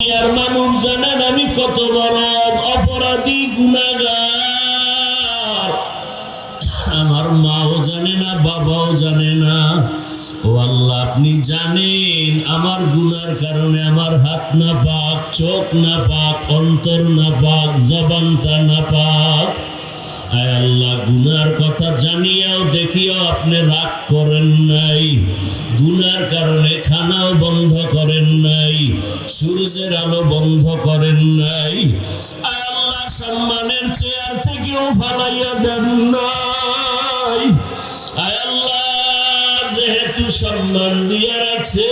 দুনিয়ার মানুষ জানেন আমি কত বড় অপরাধী গুণাগার আমার মাও জানে না, বাবাও জানে না। ও আল্লাহ, আপনি জানেন আমার গুনার কারণে আমার হাত না পাক, চোখ না পাক, অন্তর না পাক, জবানটা না পাক। আয় আল্লাহ, গুনার কথা জানিয়াও দেখিও আপনি রাগ করেন নাই। গুনার কারণে খানাও বন্ধ করেন নাই। সূর্যের আলো বন্ধ করেন নাই। আয় আল্লাহ সম্মানের চেয়ার থেকেও ফালাইয়া দেন নাই। আল্লাহ যেহেতু সম্মান দিয়ে রাখছে,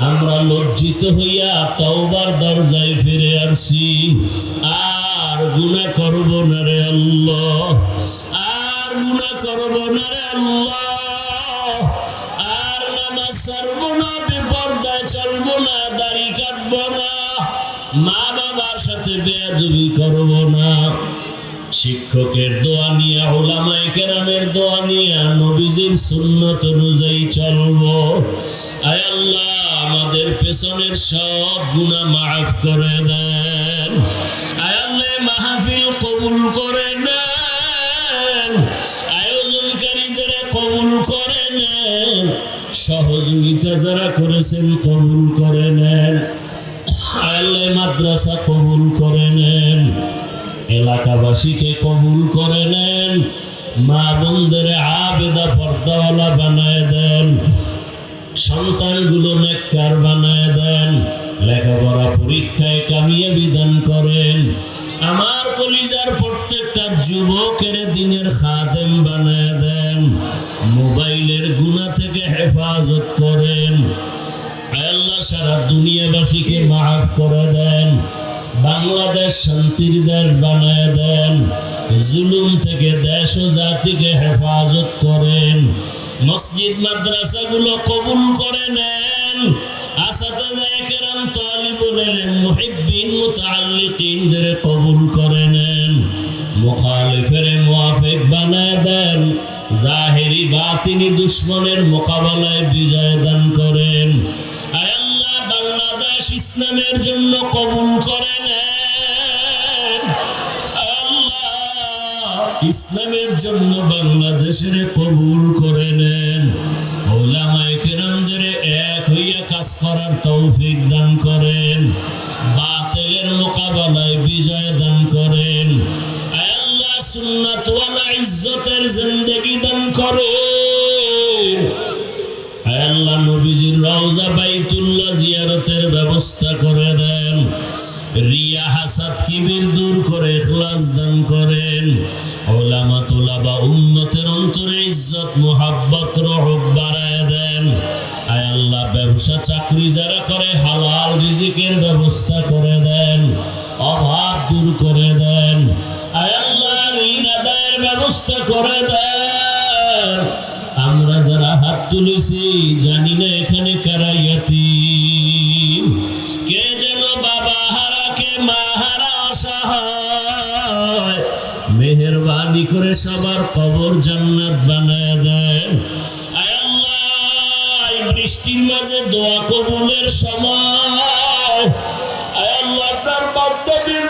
আমরা লজ্জিত হইয়া তওবার দরজায় ফিরে আসছি। আর গুনাহ করব না রে আল্লাহ। আর গুনাহ করব না রে আল্লাহ। আর না বেপর্দায় চলবো না, দাড়ি কাটবো না, মা বাবার সাথে বেয়াদবি না। শিক্ষকের দোয়া নিয়ে, ওলামায়ে কেরামের দোয়া নিয়ে, নবীজির সুন্নত অনুযায়ী চলবো। আয় আল্লাহ, আমাদের পেছনের সব গুনাহ মাফ করে দেন। আয় আল্লাহ, মাহফিল কবুল করে নেন। আয়োজনকারীদের কবুল করে নেন। সহযোগিতা যারা করেছেন কবুল করে নেন। মাদ্রাসা কবুল করে নেন। এলাকাবাসীকে কবুল করে নেন। মা বোনদের আবেদা পর্দাওয়ালা বানায় দেন। সন্তানগুলো নেককার বানায় দেন। লেখাপড়া পরীক্ষায় কামিয়ে বিধান করেন। আমার কলিজার প্রত্যেকটা যুবকের দিনের খাদেম বানায় দেন। মোবাইলের গুণা থেকে হেফাজত করেন। আল্লাহ সারা দুনিয়াবাসীকে করে দেন। বাংলাদেশ শান্তির দেশ বানায় দেন। জুলুম থেকে দেশ ও জাতিকে হেফাজত করেন। মসজিদ, মাদ্রাসাগুলো কবুল করে নেন। মুহিব্বিন মুতাআল্লিকিনদের কবুল করে নেন। মুখালিফের মুআফিক বানায় দেন, জাহেরি বাতিনি দুশ্মনের মোকাবেলায় বিজয় দান করেন। আয় আল্লাহ, বাংলাদেশ ইসলামের জন্য কবুল করে নেন। ইসলামের জন্য বাংলাদেশের কবুল করে নেন। ওলামায়ে হইয়া কাজ করার তৌফিক দান করেন। বাতিলের মোকাবেলায় বিজয় দান করেন। আল্লাহ সুন্নাত ওয়ালা ইজ্জতের জিন্দেগি দান করেন। আল্লাহ নবীজির রওজা বাইতুল্লাহ জিয়ারতের ব্যবস্থা করে দেন। রিয়া হাসাদ কিবির দূর করে ইখলাস দান করেন। ওলামা তোলাবা উম্মতের অন্তরে ইজ্জত, মোহাব্বত, রহব বাড়ায় দেন। আয় আল্লাহ, ব্যবসা, চাকরি যারা করে, হালাল রিজিকের ব্যবস্থা করে দেন, অভাব দূর করে দেন। আয় আল্লাহ, ঋণ আদায়ের ব্যবস্থা করে দেন। আমরা যারা হাত তুলেছি, জানি না এখানে কারাইয়াতি কে মেহরবানি করে সবার কবর জান্নাত বানায় আল্লাহ বৃষ্টির মাঝে দোয়া কবুলের সময়। আপনার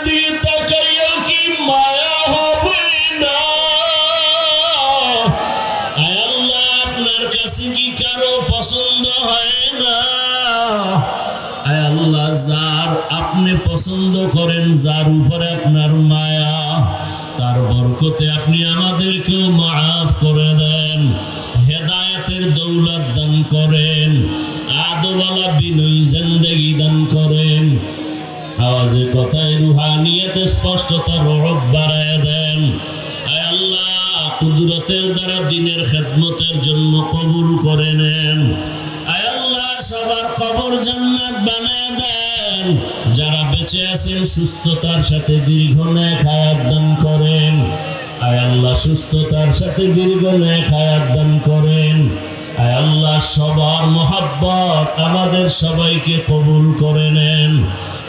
দিয়ে কাছে কি কারও পছন্দ হয় না? যার আপনি পছন্দ করেন, যার উপরে আপনার তার বরকতে আপনি আমাদেরকেও মাফ করে দেন, হেদায়েতের দৌলত দান করেন আদওয়ালা বিনয়ী জিন্দেগি দান করেন। আওয়াজে কথায় রুহানিয়তে স্পষ্টতা রহব বাড়ায় দেন। আয় আল্লাহ, কুদরতের দ্বারা দিনের খেদমতের জন্য কবুল করে নেন। আয় আল্লাহ, সবার কবর জান্নাত বানায় দেন। যারা বেঁচে আছেন, সুস্থতার সাথে দীর্ঘ ন্যাক হায়াত দান করেন। আয় আল্লাহ, সুস্থতার সাথে দীর্ঘ ন্যাক হায়াত করেন। আল্লাহ, সবার মোহাব্বত আমাদের সবাইকে কবুল করে নেন।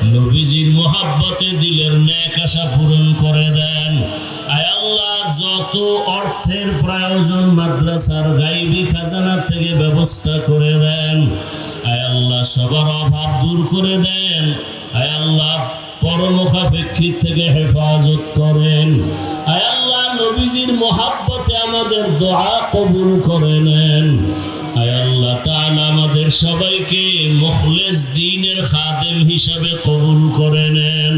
নবীজির মোহাব্বতে দিলের ন্যাক আশা পূরণ করে দেন। আয় আল্লাহ, যত অর্থের প্রয়োজন মাদ্রাসার গাইবি খাজানা থেকে ব্যবস্থা করে দেন। আয় আল্লাহ, সবার অভাব দূর করে দেন। আয় আল্লাহ পরমুখাপেক্ষিত থেকে হেফাজত করেন। আয় আল্লাহ, নবীজির মোহাব্বতে আমাদের দোয়া কবুল করে নেন। আল্লাহ তাআলা আমাদের সবাইকে মুখলেস দ্বীনের খাদেম হিসাবে কবুল করে নেন।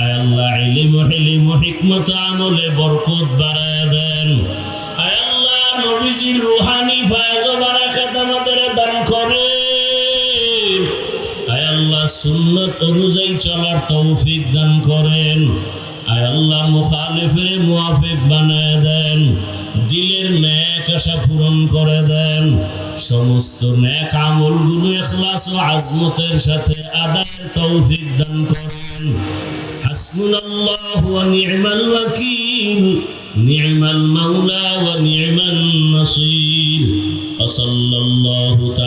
আয় আল্লাহ ইলম হিকমত আমলে বরকত বাড়ায় দেন। আয় আল্লাহ নবীজির রুহানি ফায়জ বারাকাত আমাদের দান করেন। আয় আল্লাহ সুন্নত অনুযায়ী চলার তৌফিক দান করেন। আয় আল্লাহ মুখালিফের মুআফিক বানায় দেন। দিলের ন্যাক আশা পূরণ করে দেন সমস্ত ন্যাক আমলগুলো ইখলাস ও আজমতের সাথে আদায়ের তৌফিক দান করেন হাসবুনাল্লাহু ওয়া নি'মাল ওয়াকিল নি'মাল মাওলা ওয়া নি'মান নাসির وصلى الله تعالى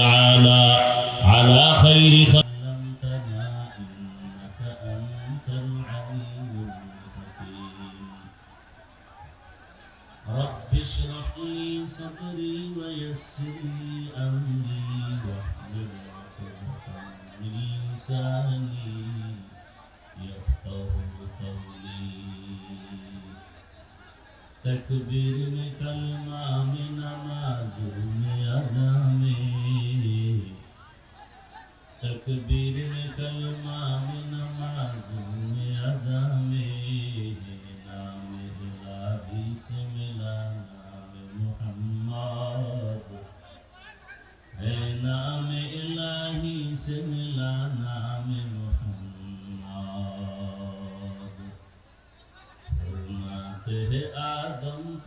تکبیر میں کلمہ میں نماز میں اذان میں تکبیر میں کلمہ میں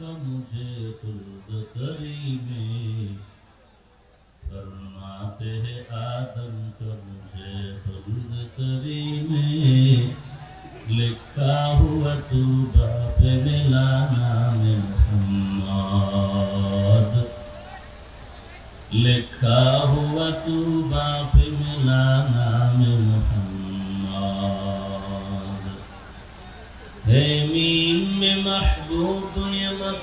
का मुझे सुर्द करी में फरमाते आदम का मुझे सुर्द करी में लिखा हुआ तू बाप मिलाना में मोहम्मद। लिखा हुआ तू बाप मिलाना में मोहम्मद। है मीम में महबूब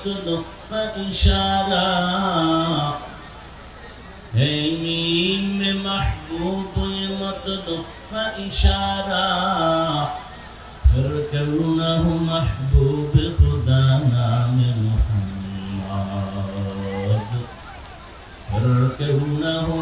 لقمة إشارة هي ميم محبوب لقمة إشارة فركونه محبوب خدانا من محمد. فركونه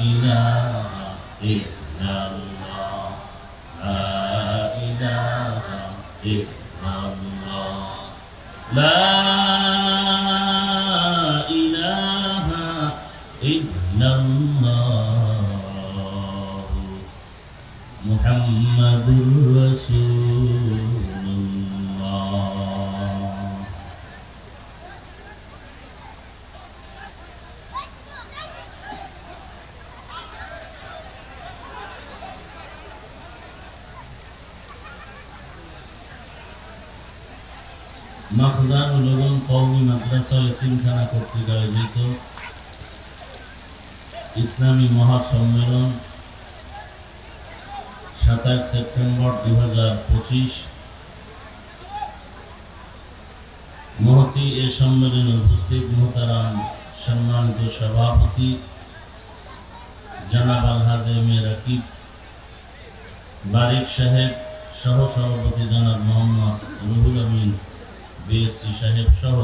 إله إلا মাখজানুল উলুম কওমি মাদ্রাসা এতিমখানা কর্তৃক আয়োজিত ইসলামী মহাসম্মেলন সাতাশ সেপ্টেম্বর দুই হাজার পঁচিশ। মহতি এ সম্মেলনে উপস্থিত মোহতারাম সম্মানিত সভাপতি জানাব আলহাজ এম রাকিব, বারিক সাহেব সহ সভাপতি জনাব মোহাম্মদ রুহুল আমিন বিএসসি সাহেব সহ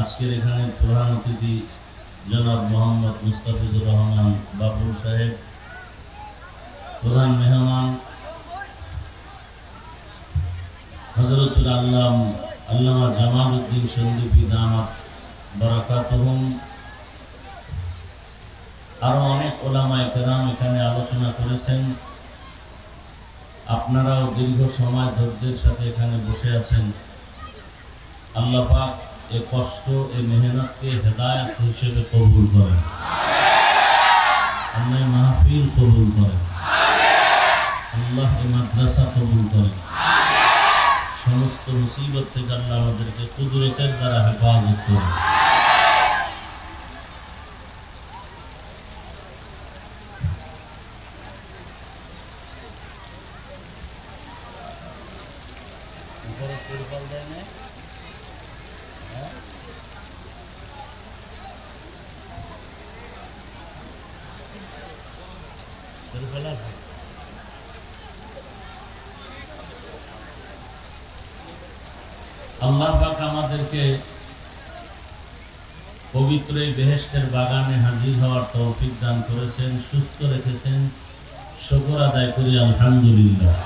আজকের এখানে প্রধান অতিথি জনাব মোহাম্মদ মুস্তাফিজুর রহমান বাবুল সাহেব, প্রধান মেহমান হজরতুল আল্লাম, আল্লামা জামাল উদ্দিন সন্দীপী দামাত বারাকাতহুম। আরও অনেক ওলামায় কেরাম এখানে আলোচনা করেছেন। আপনারাও দীর্ঘ সময় ধৈর্যের সাথে এখানে বসে আছেন। আল্লাহ পাক এ কষ্ট, এ মেহনতকে হেদায়ত হিসেবে কবুল করেন। আল্লাহ মাহফিল কবুল করেন। আল্লাহ এই মাদ্রাসা কবুল করেন। সমস্ত মুসিবত থেকে আল্লাহ আমাদেরকে কুদরতের দ্বারা হেফাজত করেন উপরে তিরপল দেয় না? হ্যাঁ? আছে? আল্লাহ পাক আমাদেরকে পবিত্র এই বেহেশতের বাগানে হাজির হওয়ার তৌফিক দান করেছেন, সুস্থ রেখেছেন শুকর আদায় করি, আলহামদুলিল্লাহ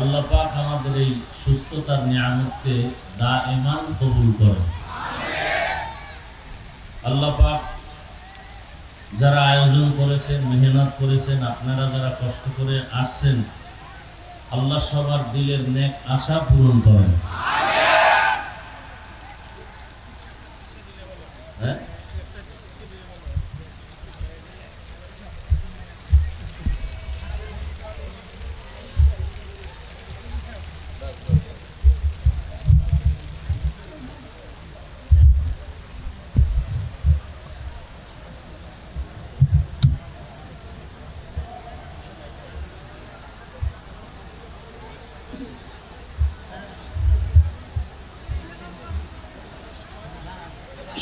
আল্লাহ পাক আমাদের এই সুস্থতার নিয়ামতকে দা ইমান কবুল করেন আল্লাহ পাক যারা আয়োজন করেছেন, মেহনত করেছেন, আপনারা যারা কষ্ট করে আসছেন, আল্লাহ সবার দিলের নেক আশা পূরণ করেন।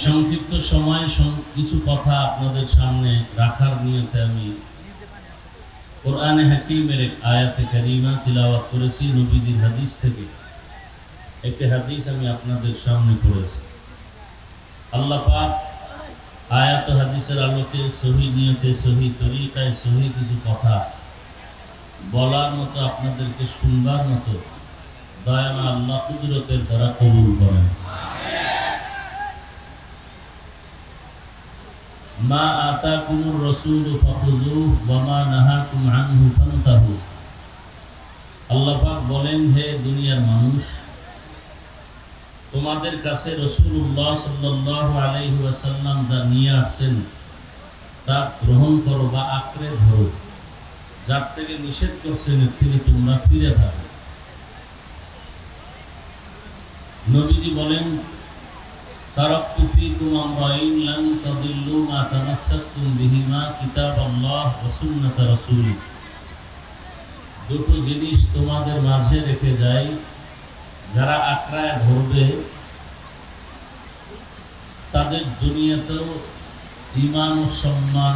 সংক্ষিপ্ত সময় কিছু কথা আপনাদের সামনে রাখার নিয়তে আমি কোরআনে হাকিমের এক আয়াতে কারিমা তিলাওয়াত করেছি, নবীজির হাদিস থেকে। একটি হাদিস আমি আপনাদের সামনে করেছি আল্লাহ পাক আয়াত হাদিসের আলোকে সহি নিয়তে, সহি তরিকায় সহি কিছু কথা বলার মতো, আপনাদেরকে শুনবার মতো দয়ামা আল্লাহ কুদরতের দ্বারা কবুল করেন। মা আতাকুমুর রাসূলু ফাখুযুহু ওয়া মা নাহাকুম আনহু ফান্তাহু। আল্লাহ পাক বলেন, হে দুনিয়ার মানুষ, তোমাদের কাছে রাসূলুল্লাহ সাল্লাল্লাহু আলাইহি ওয়াসাল্লাম যা নিয়ে আসছেন, তা গ্রহণ করো বা আঁকড়ে ধরো। যার থেকে নিষেধ করছেন, এর থেকে তোমরা ফিরে থাকো। নবীজি বলেন تركت فيكم أمرين لن تضلوا ما تمسكتم بهما كتاب الله وسنة رسوله দুটো জিনিস তোমাদের মাঝে রেখে যাই যারা আঁকড়ায় ধরবে তাদের দুনিয়াতেও ইমান ও সম্মান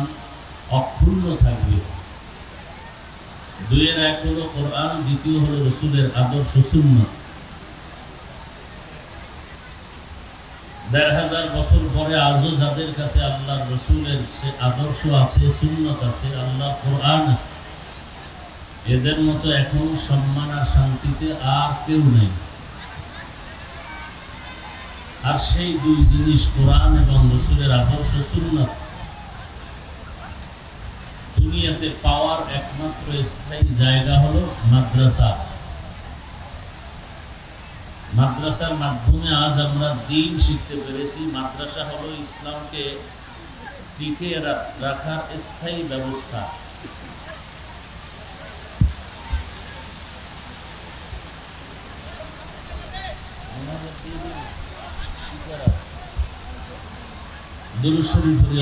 অক্ষুণ্ণ থাকবে দুইয়ের এক হলো কোরআন দ্বিতীয় হলো রসুলের আদর্শ সুন্নত দেড় হাজার বছর পরে আজও যাদের কাছে রসুলের সে আদর্শ আছে, সুন্নত আছে আল্লাহ কোরআন আছে, এদের মতো এখন সম্মান আর শান্তিতে আর কেউ নেই। আর সেই দুই জিনিস, কোরআন এবং রসুলের আদর্শ, সুন্নত, দুনিয়াতে পাওয়ার একমাত্র স্থায়ী জায়গা হলো মাদ্রাসা। মাদ্রাসার মাধ্যমে আজ আমরা দিন শিখতে পেরেছি। মাদ্রাসা হলো ইসলামকে টিকে রাখার স্থায়ী ব্যবস্থা। পড়ি